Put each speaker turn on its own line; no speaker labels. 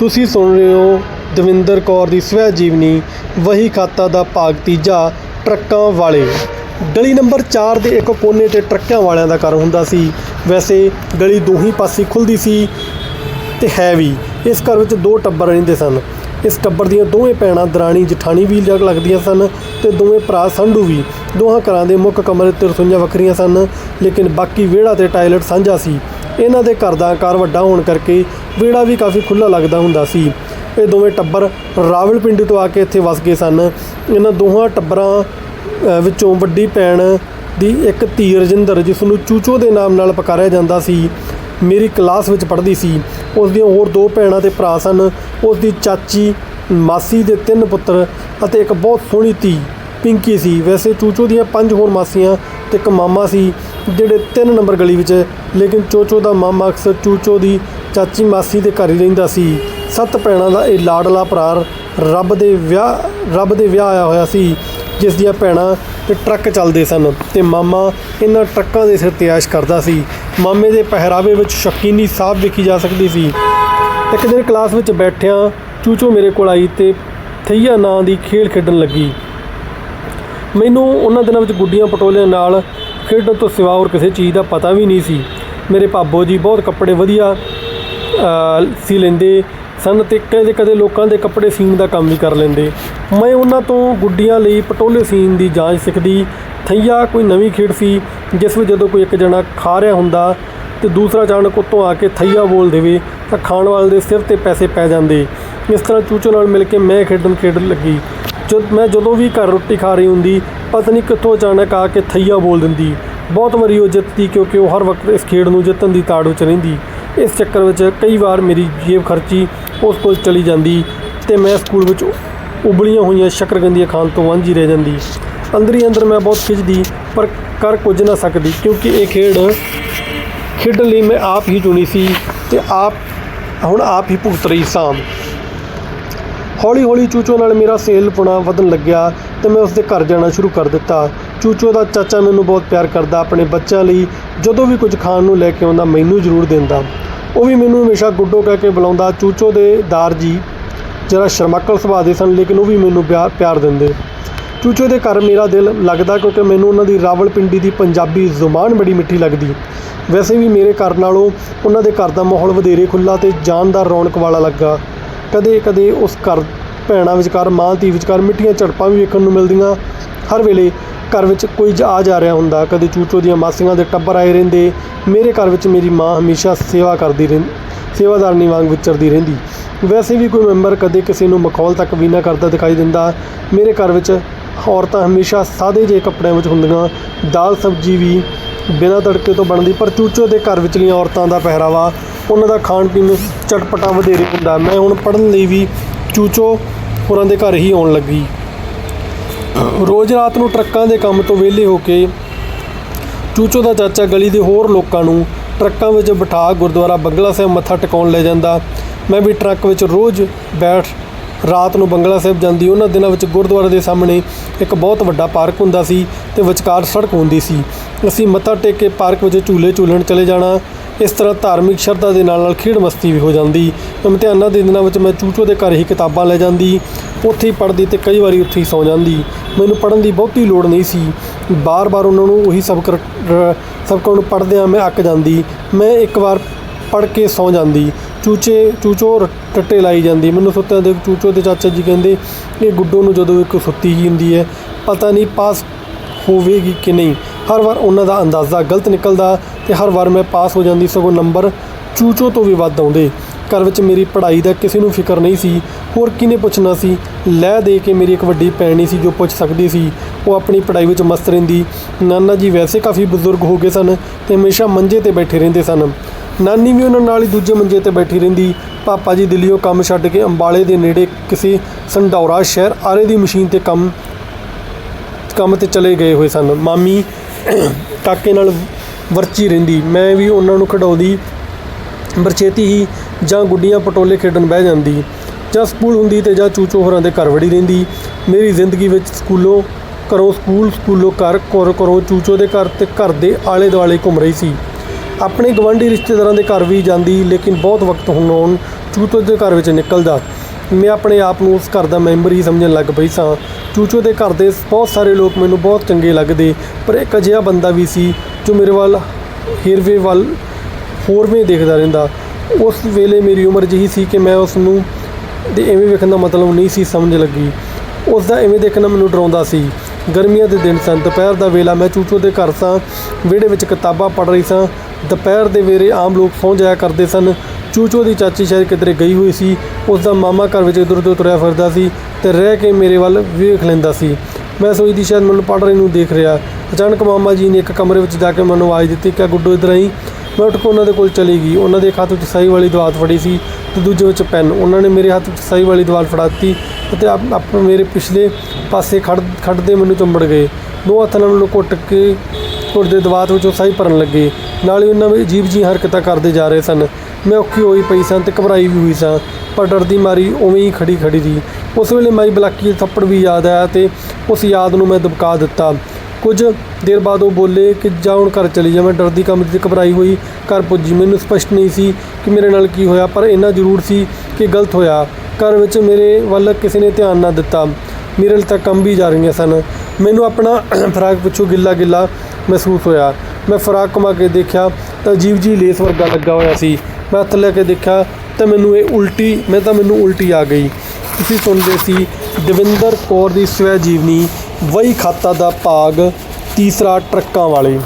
ਤੁਸੀਂ ਸੁਣ ਰਹੇ ਹੋ ਦਵਿੰਦਰ ਕੌਰ ਦੀ ਸਵੈ ਜੀਵਨੀ, ਵਹੀ ਖਾਤਾ ਦਾ ਭਾਗ ਤੀਜਾ, ਟਰੱਕਾਂ ਵਾਲੇ। ਗਲੀ ਨੰਬਰ 4 ਦੇ ਇੱਕ ਕੋਨੇ ਤੇ ਟਰੱਕਾਂ ਵਾਲਿਆਂ ਦਾ ਘਰ ਹੁੰਦਾ ਸੀ। ਵੈਸੇ ਗਲੀ ਦੋਹੀਂ ਪਾਸੇ ਖੁੱਲਦੀ ਸੀ ਤੇ ਹੈ ਵੀ। ਇਸ ਘਰ ਵਿੱਚ ਦੋ ਟੱਬਰ ਰਹਿੰਦੇ ਸਨ। ਇਸ ਟੱਬਰ ਦੀਆਂ ਦੋਵੇਂ ਭੈਣਾਂ ਦਰਾਣੀ, ਜਠਾਣੀ ਵੀ ਲੱਗ ਲੱਗਦੀਆਂ ਸਨ ਤੇ ਦੋਵੇਂ ਭਰਾ ਸੰਧੂ ਵੀ। ਦੋਹਾਂ ਘਰਾਂ ਦੇ ਮੁੱਖ ਕਮਰੇ ਤੇ ਰਸੋਈਆਂ ਵੱਖਰੀਆਂ ਸਨ, ਲੇਕਿਨ ਬਾਕੀ ਵਿਹੜਾ ਤੇ ਟਾਇਲਟ ਸਾਂਝਾ ਸੀ। ਇਹਨਾਂ ਦੇ ਘਰ ਦਾ ਆਕਾਰ ਵੱਡਾ ਹੋਣ ਕਰਕੇ ਵਿਹੜਾ ਵੀ ਕਾਫੀ ਖੁੱਲਾ ਲੱਗਦਾ ਹੁੰਦਾ ਸੀ। ਇਹ ਦੋਵੇਂ ਟੱਬਰ ਰਾਵਲਪਿੰਡੀ ਤੋਂ ਆ ਕੇ ਇੱਥੇ ਵਸ ਗਏ ਸਨ। ਇਹਨਾਂ ਦੋਹਾਂ ਟੱਬਰਾਂ ਵਿੱਚੋਂ ਵੱਡੀ ਭੈਣ ਦੀ ਇੱਕ ਧੀ ਰਜਿੰਦਰ, ਜਿਸ ਨੂੰ ਚੂਚੋ ਦੇ ਨਾਮ ਨਾਲ ਪੁਕਾਰਿਆ ਜਾਂਦਾ ਸੀ, ਮੇਰੀ ਕਲਾਸ ਵਿੱਚ ਪੜ੍ਹਦੀ ਸੀ। ਉਸ ਦੀਆਂ ਹੋਰ ਦੋ ਭੈਣਾਂ ਤੇ ਭਰਾ ਸਨ। ਉਸ ਦੀ ਚਾਚੀ, ਮਾਸੀ ਦੇ ਤਿੰਨ ਪੁੱਤਰ ਅਤੇ ਇੱਕ ਬਹੁਤ ਸੋਹਣੀ ਧੀ, ਪਿੰਕੀ ਸੀ। ਵੈਸੇ ਚੂਚੋ ਦੀਆਂ ਪੰਜ ਹੋਰ ਮਾਸੀਆਂ ਤੇ ਇੱਕ ਮਾਮਾ ਸੀ, ਜਿਹੜੇ ਤਿੰਨ ਨੰਬਰ ਗਲੀ ਵਿੱਚ, ਲੇਕਿਨ ਚੋਚੋ ਦਾ ਮਾਮਾ ਅਕਸਰ ਚੂਚੋ ਦੀ ਚਾਚੀ ਮਾਸੀ ਦੇ ਘਰ ਹੀ ਰਹਿੰਦਾ ਸੀ। ਸੱਤ ਭੈਣਾਂ ਦਾ ਇਹ ਲਾਡਲਾ ਭਰਾ ਰੱਬ ਦੇ ਵਿਆਹ, ਰੱਬ ਦੇ ਵਿਆਹ ਆਇਆ ਹੋਇਆ ਸੀ, ਜਿਸ ਦੀਆਂ ਭੈਣਾਂ ਤੇ ਟਰੱਕ ਚੱਲਦੇ ਸਨ ਤੇ ਮਾਮਾ ਇਹਨਾਂ ਟਰੱਕਾਂ ਦੇ ਸਿਰ ਤੇ ਐਸ਼ ਕਰਦਾ ਸੀ। ਮਾਮੇ ਦੇ ਪਹਿਰਾਵੇ ਵਿੱਚ ਸ਼ਕੀਨੀ ਸਾਫ਼ ਵੇਖੀ ਜਾ ਸਕਦੀ ਸੀ। ਇੱਕ ਦਿਨ ਕਲਾਸ ਵਿੱਚ ਬੈਠਿਆਂ ਚੂਚੋ ਮੇਰੇ ਕੋਲ ਆਈ ਤੇ ਥਈਆ ਨਾਂ ਦੀ ਖੇਡ ਖੇਡਣ ਲੱਗੀ। ਮੈਨੂੰ ਉਹਨਾਂ ਦਿਨਾਂ ਵਿੱਚ ਗੁੱਡੀਆਂ ਪਟੋਲਿਆਂ ਨਾਲ ਖੇਡਣ ਤੋਂ ਸਿਵਾ ਹੋਰ ਕਿਸੇ ਚੀਜ਼ ਦਾ ਪਤਾ ਵੀ ਨਹੀਂ ਸੀ। ਮੇਰੇ ਭਾਬੋ ਜੀ ਬਹੁਤ ਕੱਪੜੇ ਵਧੀਆ ਸੀ ਲੈਂਦੇ ਸਨ ਤੇ ਕਦੇ ਕਦੇ ਲੋਕਾਂ ਦੇ ਕੱਪੜੇ ਸੀਣ ਦਾ ਕੰਮ ਵੀ ਕਰ ਲੈਂਦੇ। ਮੈਂ ਉਹਨਾਂ ਤੋਂ ਗੁੱਡੀਆਂ ਲਈ ਪਟੋਲੇ ਸੀਣ ਦੀ ਜਾਂਚ ਸਿੱਖਦੀ। ਥਈਆ ਕੋਈ ਨਵੀਂ ਖੇਡ ਸੀ, ਜਿਸ ਵਿੱਚ ਜਦੋਂ ਕੋਈ ਇੱਕ ਜਣਾ ਖਾ ਰਿਹਾ ਹੁੰਦਾ ਤੇ ਦੂਸਰਾ ਅਚਾਨਕ ਉੱਤੋਂ ਆ ਕੇ ਥਈਆ ਬੋਲ ਦੇਵੇ ਤਾਂ ਖਾਣ ਵਾਲੇ ਦੇ ਸਿਰ ਤੇ ਪੈਸੇ ਪੈ ਜਾਂਦੇ। ਇਸ ਤਰ੍ਹਾਂ ਚੂਚੋ ਨਾਲ ਮਿਲ ਕੇ ਮੈਂ ਖੇਡਣ ਖੇਡਣ ਲੱਗੀ। ਜਦ ਮੈਂ ਜਦੋਂ ਵੀ ਘਰ ਰੋਟੀ ਖਾ ਰਹੀ ਹੁੰਦੀ ਪਤਾ ਨਹੀਂ ਕਿੱਥੋਂ ਅਚਾਨਕ ਆ ਕੇ ਥਈਆ ਬੋਲ ਦਿੰਦੀ। ਬਹੁਤ ਵਾਰੀ ਉਹ ਜਿੱਤਦੀ ਕਿਉਂਕਿ ਉਹ ਹਰ ਵਕਤ ਇਸ ਖੇਡ ਨੂੰ ਜਿੱਤਣ ਦੀ ਤਾੜ ਵਿੱਚ ਰਹਿੰਦੀ। ਇਸ ਚੱਕਰ ਵਿੱਚ ਕਈ ਵਾਰ ਮੇਰੀ ਜੇਬ ਖਰਚੀ ਉਸ ਕੋਲ ਚਲੀ ਜਾਂਦੀ ਤੇ ਮੈਂ ਸਕੂਲ ਵਿੱਚ ਉਬਲੀਆਂ ਹੋਈਆਂ ਸ਼ੱਕਰਗੰਦੀਆਂ ਖਾਣ ਤੋਂ ਵਾਂਝੀ ਰਹਿ ਜਾਂਦੀ। ਅੰਦਰ ਹੀ ਅੰਦਰ ਮੈਂ ਬਹੁਤ ਖਿੱਚਦੀ ਪਰ ਕਰ ਕੁਝ ਨਾ ਸਕਦੀ ਕਿਉਂਕਿ ਇਹ ਖੇਡ ਖੇਡਣ ਲਈ ਮੈਂ ਆਪ ਹੀ ਚੁਣੀ ਸੀ ਤੇ ਆਪ, ਹੁਣ ਆਪ ਹੀ ਭੁਗਤ ਰਹੀ ਸਾਂ ਹੌਲੀ ਹੌਲੀ ਚੂਚੋ ਨਾਲ ਮੇਰਾ ਸੇਲਪੁਣਾ ਵਧਣ ਲੱਗਿਆ ਤੇ ਮੈਂ ਉਸਦੇ ਘਰ ਜਾਣਾ ਸ਼ੁਰੂ ਕਰ ਦਿੱਤਾ। ਚੂਚੋ ਦਾ ਚਾਚਾ ਮੈਨੂੰ ਬਹੁਤ ਪਿਆਰ ਕਰਦਾ, ਆਪਣੇ ਬੱਚਿਆਂ ਲਈ ਜਦੋਂ ਵੀ ਕੁਝ ਖਾਣ ਨੂੰ ਲੈ ਕੇ ਆਉਂਦਾ, ਮੈਨੂੰ ਜ਼ਰੂਰ ਦਿੰਦਾ। ਉਹ ਵੀ ਮੈਨੂੰ ਹਮੇਸ਼ਾ ਗੁੱਡੋ ਕਹਿ ਕੇ ਬੁਲਾਉਂਦਾ, ਚੂਚੋ ਦੇ ਦਾਰ ਜੀ, ਜਰਾ ਸ਼ਰਮਾਕਲ ਸੁਭਾਅ ਦੇ ਸਨ, ਲੇਕਿਨ ਉਹ ਵੀ ਮੈਨੂੰ ਪਿਆ- ਪਿਆਰ ਦਿੰਦੇ। ਚੂਚੋ ਦੇ ਘਰ ਮੇਰਾ ਦਿਲ ਲੱਗਦਾ ਕਿਉਂਕਿ ਮੈਨੂੰ ਉਹਨਾਂ ਦੀ ਰਾਵਲਪਿੰਡੀ ਦੀ ਪੰਜਾਬੀ ਜ਼ੁਬਾਨ ਬੜੀ ਮਿੱਠੀ ਲੱਗਦੀ। ਵੈਸੇ ਵੀ ਮੇਰੇ ਘਰ ਨਾਲੋਂ ਉਹਨਾਂ ਦੇ ਘਰ ਦਾ ਮਾਹੌਲ ਵਧੇਰੇ ਖੁੱਲਾ ਤੇ ਜਾਨਦਾਰ ਰੌਣਕ ਵਾਲਾ ਲੱਗਾ। ਕਦੇ ਕਦੇ ਉਸ ਘਰ ਭੈਣਾਂ ਵਿਚਕਾਰ, ਮਾਂ ਧੀ ਵਿਚਕਾਰ ਮਿੱਠੀਆਂ ਝੜਪਾਂ ਵੀ ਵੇਖਣ ਨੂੰ ਮਿਲਦੀਆਂ। ਹਰ ਵੇਲੇ ਘਰ ਵਿੱਚ ਕੋਈ ਜ- ਆ ਜਾ ਰਿਹਾ ਹੁੰਦਾ। ਕਦੇ ਚੂਚੋ ਦੀਆਂ ਮਾਸੀਆਂ ਦੇ ਟੱਬਰ ਆਏ ਰਹਿੰਦੇ। ਮੇਰੇ ਘਰ ਵਿੱਚ ਮੇਰੀ ਮਾਂ ਹਮੇਸ਼ਾ ਸੇਵਾ ਕਰਦੀ ਰਹਿੰ, ਸੇਵਾਦਾਰਨੀ ਵਾਂਗ ਵਿਚਰਦੀ ਰਹਿੰਦੀ। ਵੈਸੇ ਵੀ ਕੋਈ ਮੈਂਬਰ ਕਦੇ ਕਿਸੇ ਨੂੰ ਮਖੌਲ ਤੱਕ ਵੀ ਨਾ ਕਰਦਾ ਦਿਖਾਈ ਦਿੰਦਾ। ਮੇਰੇ ਘਰ ਵਿੱਚ ਔਰਤਾਂ ਹਮੇਸ਼ਾ ਸਾਦੇ ਜਿਹੇ ਕੱਪੜਿਆਂ ਵਿੱਚ ਹੁੰਦੀਆਂ। ਦਾਲ ਸਬਜ਼ੀ ਵੀ ਬਿਨਾਂ ਤੜਕੇ ਤੋਂ ਬਣਦੀ, ਪਰ ਚੂਚੋ ਦੇ ਘਰ ਵਿਚਲੀਆਂ ਔਰਤਾਂ ਦਾ ਪਹਿਰਾਵਾ, ਉਹਨਾਂ ਦਾ ਖਾਣ ਪੀਣ ਚਟਪਟਾ ਵਧੇਰੇ ਹੁੰਦਾ। ਮੈਂ ਹੁਣ ਪੜ੍ਹਨ ਲਈ ਵੀ ਚੂਚੋ ਹੋਰਾਂ ਦੇ ਘਰ ਹੀ ਆਉਣ ਲੱਗੀ। ਰੋਜ਼ ਰਾਤ ਨੂੰ ਟਰੱਕਾਂ ਦੇ ਕੰਮ ਤੋਂ ਵਿਹਲੇ ਹੋ ਕੇ ਚੂਚੋ ਦਾ ਚਾਚਾ ਗਲੀ ਦੇ ਹੋਰ ਲੋਕਾਂ ਨੂੰ ਟਰੱਕਾਂ ਵਿੱਚ ਬਿਠਾ ਗੁਰਦੁਆਰਾ ਬੰਗਲਾ ਸਾਹਿਬ ਮੱਥਾ ਟਿਕਾਉਣ ਲੈ ਜਾਂਦਾ। ਮੈਂ ਵੀ ਟਰੱਕ ਵਿੱਚ ਰੋਜ਼ ਬੈਠ ਰਾਤ ਨੂੰ ਬੰਗਲਾ ਸਾਹਿਬ ਜਾਂਦੀ। ਉਹਨਾਂ ਦਿਨਾਂ ਵਿੱਚ ਗੁਰਦੁਆਰੇ ਦੇ ਸਾਹਮਣੇ ਇੱਕ ਬਹੁਤ ਵੱਡਾ ਪਾਰਕ ਹੁੰਦਾ ਸੀ ਤੇ ਵਿਚਕਾਰ ਸੜਕ ਹੁੰਦੀ ਸੀ। ਅਸੀਂ ਮੱਥਾ ਟੇਕ ਕੇ ਪਾਰਕ ਵਿੱਚ ਝੂਲੇ ਝੂਲਣ ਚਲੇ ਜਾਣਾ। ਇਸ ਤਰ੍ਹਾਂ ਧਾਰਮਿਕ ਸ਼ਰਧਾ ਦੇ ਨਾਲ ਨਾਲ ਖੇਡ ਮਸਤੀ ਵੀ ਹੋ ਜਾਂਦੀ। ਇਮਤਿਹਾਨਾਂ ਦੇ ਦਿਨਾਂ ਵਿੱਚ ਮੈਂ ਚੂਚੋ ਦੇ ਘਰ ਹੀ ਕਿਤਾਬਾਂ ਲੈ ਜਾਂਦੀ। ਉੱਥੇ ਹੀ ਪੜ੍ਹਦੀ ਤੇ ਕਈ ਵਾਰੀ ਉੱਥੇ ਹੀ ਸੌ ਜਾਂਦੀ। ਮੈਨੂੰ ਪੜ੍ਹਨ ਦੀ ਬਹੁਤੀ ਲੋੜ ਨਹੀਂ ਸੀ। ਬਾਰ-ਬਾਰ ਉਹਨਾਂ ਨੂੰ ਉਹੀ ਸਬਕ ਰ- ਰ- ਸਬਕਾਂ ਨੂੰ ਪੜ੍ਹਦਿਆਂ ਮੈਂ ਅੱਕ ਜਾਂਦੀ। ਮੈਂ ਇੱਕ ਵਾਰ ਪੜ੍ਹ ਕੇ ਸੌ ਜਾਂਦੀ। ਚੂਚੇ, ਚੂਚੋ ਰ- ਟੱਟੇ ਲਾਈ ਜਾਂਦੀ। ਮੈਨੂੰ ਸੁੱਤਿਆਂ ਦੇ ਚੂਚੋ ਦੇ ਚਾਚਾ ਜੀ ਕਹਿੰਦੇ, ਇਹ ਗੁੱਡੋ ਨੂੰ ਜਦੋਂ ਇੱਕ ਸੁੱਤੀ ਹੀ ਹੁੰਦੀ ਹੈ, ਪਤਾ ਨਹੀਂ ਪਾਸ ਹੋਵੇਗੀ ਕਿ ਨਹੀਂ? ਹਰ ਵਾਰ ਉਹਨਾਂ ਦਾ ਅੰਦਾਜ਼ਾ ਗਲਤ ਨਿਕਲਦਾ ਤੇ ਹਰ ਵਾਰ ਮੈਂ ਪਾਸ ਹੋ ਜਾਂਦੀ ਸਗੋਂ ਨੰਬਰ ਚੂਚੋ ਤੋਂ ਵੀ ਵੱਧ ਆਉਂਦੇ। ਘਰ ਵਿੱਚ ਮੇਰੀ ਪੜ੍ਹਾਈ ਦਾ ਕਿਸੇ ਨੂੰ ਫਿਕਰ ਨਹੀਂ ਸੀ, ਹੋਰ ਕਿਹਨੇ ਪੁੱਛਣਾ ਸੀ? ਲੈ ਦੇ ਕੇ ਮੇਰੀ ਇੱਕ ਵੱਡੀ ਭੈਣ ਸੀ ਜੋ ਪੁੱਛ ਸਕਦੀ ਸੀ। ਉਹ ਆਪਣੀ ਪੜ੍ਹਾਈ ਵਿੱਚ ਮਸਤ ਰਹਿੰਦੀ। ਨਾਨਾ ਜੀ ਵੈਸੇ ਕਾਫੀ ਬਜ਼ੁਰਗ ਹੋ ਗਏ ਸਨ ਤੇ ਹਮੇਸ਼ਾ ਮੰਜੇ ਤੇ ਬੈਠੇ ਰਹਿੰਦੇ ਸਨ। ਨਾਨੀ ਵੀ ਉਹਨਾਂ ਨਾਲ ਹੀ ਦੂਜੇ ਮੰਜੇ ਤੇ ਬੈਠੀ ਰਹਿੰਦੀ। ਪਾਪਾ ਜੀ ਦਿੱਲੀੋਂ ਕੰਮ ਛੱਡ ਕੇ ਅੰਬਾਲੇ ਦੇ ਨੇੜੇ ਕਿਸੇ ਸੰਡੌਰਾ ਸ਼ਹਿਰ ਆਰੇ ਦੀ ਮਸ਼ੀਨ ਤੇ ਕੰਮ ਕੰਮ ਤੇ ਚਲੇ ਗਏ ਹੋਏ ਸਨ। ਮਾਮੀ ਕਾਕੇ ਨਾਲ ਵਰਚੀ ਰਹਿੰਦੀ। ਮੈਂ ਵੀ ਉਹਨਾਂ ਨੂੰ ਖਿਡਾਉਂਦੀ। ਬਰਛੇਤੀ ਹੀ ਜਾਂ ਗੁੱਡੀਆਂ ਪਟੋਲੇ ਖੇਡਣ ਬਹਿ ਜਾਂਦੀ। ਜਾਂ ਸਕੂਲ ਹੁੰਦੀ ਤੇ ਜਾਂ ਚੂਚੋ ਹੋਰਾਂ ਦੇ ਘਰ ਵੜੀ ਰਹਿੰਦੀ। ਮੇਰੀ ਜ਼ਿੰਦਗੀ ਵਿੱਚ ਸਕੂਲੋਂ ਘਰੋਂ ਸਕੂਲ, ਸਕੂਲੋਂ ਘਰ ਘਰ ਘਰੋਂ ਚੂਚੋ ਦੇ ਘਰ ਤੇ ਘਰ ਦੇ ਆਲੇ ਦੁਆਲੇ ਘੁੰਮ ਰਹੀ ਸੀ। ਆਪਣੇ ਗਵਾਂਢੀ ਰਿਸ਼ਤੇਦਾਰਾਂ ਦੇ ਘਰ ਵੀ ਜਾਂਦੀ, ਲੇਕਿਨ ਬਹੁਤ ਵਕਤ ਹੋਣ ਚੂਚੋ ਦੇ ਘਰ ਵਿੱਚ ਨਿਕਲਦਾ। ਮੈਂ ਆਪਣੇ ਆਪ ਨੂੰ ਉਸ ਘਰ ਦਾ ਮੈਂਬਰ ਹੀ ਸਮਝਣ ਲੱਗ ਪਈ ਸਾਂ। ਚੂਚੋ ਦੇ ਘਰ ਦੇ ਬਹੁਤ ਸਾਰੇ ਲੋਕ ਮੈਨੂੰ ਬਹੁਤ ਚੰਗੇ ਲੱਗਦੇ, ਪਰ ਇੱਕ ਅਜਿਹਾ ਬੰਦਾ ਵੀ ਸੀ ਜੋ ਮੇਰੇ ਵੱਲ ਹੀਰਵੇ ਵੱਲ ਹੋਰਵੇਂ ਦੇਖਦਾ ਰਹਿੰਦਾ। ਉਸ ਵੇਲੇ ਮੇਰੀ ਉਮਰ ਜਿਹੀ ਸੀ ਕਿ ਮੈਂ ਉਸ ਨੂੰ ਦੇ ਐਵੇਂ ਵੇਖਣ ਦਾ ਮਤਲਬ ਨਹੀਂ ਸੀ ਸਮਝ ਲੱਗੀ। ਉਸ ਦਾ ਐਵੇਂ ਦੇਖਣਾ ਮੈਨੂੰ ਡਰਾਉਂਦਾ ਸੀ। ਗਰਮੀਆਂ ਦੇ ਦਿਨ ਸਨ, ਦੁਪਹਿਰ ਦਾ ਵੇਲਾ ਮੈਂ ਚੂਚੋ ਦੇ ਘਰ ਸਾਂ। ਵਿਹੜੇ ਵਿੱਚ ਕਿਤਾਬਾਂ ਪੜ੍ਹ ਰਹੀ ਸਾਂ। ਦੁਪਹਿਰ ਦੇ ਵੇਲੇ ਆਮ ਲੋਕ ਸੌਂ ਜਾਇਆ ਕਰਦੇ ਸਨ। ਚੂਚੋ ਦੀ ਚਾਚੀ ਸ਼ਾਇਦ ਕਿਧਰੇ ਗਈ ਹੋਈ ਸੀ ਉਸ ਦਾ ਮਾਮਾ ਘਰ ਵਿੱਚ ਇੱਧਰ ਉੱਧਰ ਤੁਰਿਆ ਫਿਰਦਾ ਸੀ ਤੇ ਰਹਿ ਕੇ ਮੇਰੇ ਵੱਲ ਵੇਖ ਲੈਂਦਾ ਸੀ। ਮੈਂ ਸੋਚਦੀ ਸ਼ਾਇਦ ਮੈਨੂੰ ਪੜ੍ਹ ਰਹੇ ਨੂੰ ਦੇਖ ਰਿਹਾ। ਅਚਾਨਕ ਮਾਮਾ ਜੀ ਨੇ ਇੱਕ ਕਮਰੇ ਵਿੱਚ ਜਾ ਕੇ ਮੈਨੂੰ ਆਵਾਜ਼ ਦਿੱਤੀ ਕਿ ਗੁੱਡੋ ਇੱਧਰ ਆਈ? ਮੈਂ ਉੱਠ ਕੇ ਉਹਨਾਂ ਦੇ ਕੋਲ ਚਲੀ ਗਈ। ਉਹਨਾਂ ਦੇ ਹੱਥ ਵਿੱਚ ਸਹੀ ਵਾਲੀ ਦਵਾਤ ਫੜੀ ਸੀ ਤੇ ਦੂਜੇ ਵਿੱਚ ਪੈਨ। ਉਹਨਾਂ ਨੇ ਮੇਰੇ ਹੱਥ ਵਿੱਚ ਸਹੀ ਵਾਲੀ ਦਵਾਤ ਫੜਾ ਦਿੱਤੀ ਅਤੇ ਆਪ ਮੇਰੇ ਪਿਛਲੇ ਪਾਸੇ ਖੜ, ਖੜਦੇ ਮੈਨੂੰ ਚੰਬੜ ਗਏ। ਦੋ ਹੱਥਾਂ ਨਾਲ ਮੈਨੂੰ ਘੁੱਟ ਕੇ ਘੁੱਟਦੇ ਦਵਾਤ ਵਿੱਚੋਂ ਸਹੀ ਭਰਨ ਲੱਗੇ। ਨਾਲ ਹੀ ਉਹਨਾਂ ਵਿੱਚ ਅਜੀਬ ਜੀ ਹਰਕਤਾਂ ਕਰਦੇ ਜਾ ਰਹੇ ਸਨ। ਮੈਂ ਔਖੀ ਹੋਈ ਪਈ ਸਾਂ ਤੇ ਘਬਰਾਈ ਵੀ ਹੋਈ ਸਾਂ। ਪਰ ਡਰਦੀ ਮਾਰੀ ਉਵੇਂ ਹੀ ਖੜੀ ਖੜੀ ਰਹੀ। ਉਸ ਵੇਲੇ ਮਾਈ ਬਲਾਕੀ ਥੱਪੜ ਵੀ ਯਾਦ ਆਇਆ ਤੇ ਉਸ ਯਾਦ ਨੂੰ ਮੈਂ ਦਬਕਾ ਦਿੱਤਾ। ਕੁਝ ਦੇਰ ਬਾਅਦ ਉਹ ਬੋਲੇ ਕਿ ਜਾ ਹੁਣ ਘਰ ਚਲੀ ਜਾ। ਮੈਂ ਡਰਦੀ ਕੰਮ ਤੇ ਘਬਰਾਈ ਹੋਈ ਘਰ ਪੁੱਜੀ। ਮੈਨੂੰ ਸਪਸ਼ਟ ਨਹੀਂ ਸੀ ਕਿ ਮੇਰੇ ਨਾਲ ਕੀ ਹੋਇਆ, ਪਰ ਇੰਨਾ ਜ਼ਰੂਰ ਸੀ ਕਿ ਗਲਤ ਹੋਇਆ। ਘਰ ਵਿੱਚ ਮੇਰੇ ਵੱਲ ਕਿਸੇ ਨੇ ਧਿਆਨ ਨਾ ਦਿੱਤਾ। ਮੇਰੇ ਲਈ ਤਾਂ ਕੰਮ ਵੀ ਜਾ ਰਹੀਆਂ ਸਨ। ਮੈਨੂੰ ਆਪਣਾ ਫਰਾਕ ਪਿੱਛੋਂ ਗਿੱਲਾ ਗਿੱਲਾ ਮਹਿਸੂਸ ਹੋਇਆ। ਮੈਂ ਫਰਾਕ ਕਮਾ ਕੇ ਦੇਖਿਆ ਤਾਂ ਅਜੀਬ ਜੀ ਲੇਸ ਵਰਗਾ ਲੱਗਾ ਹੋਇਆ ਸੀ। ਮੈਂ ਹੱਥ ਲੈ ਕੇ ਦੇਖਿਆ ਤਾਂ ਮੈਨੂੰ ਇਹ ਉਲਟੀ, ਮੈਂ ਤਾਂ ਮੈਨੂੰ ਉਲਟੀ ਆ ਗਈ। ਤੁਸੀਂ ਸੁਣਦੇ ਸੀ ਦਵਿੰਦਰ ਕੌਰ ਦੀ ਸਵੈ ਜੀਵਨੀ, ਵਹੀ ਖਾਤਾ ਦਾ ਭਾਗ, ਤੀਸਰਾ ਟਰੱਕਾਂ ਵਾਲੇ।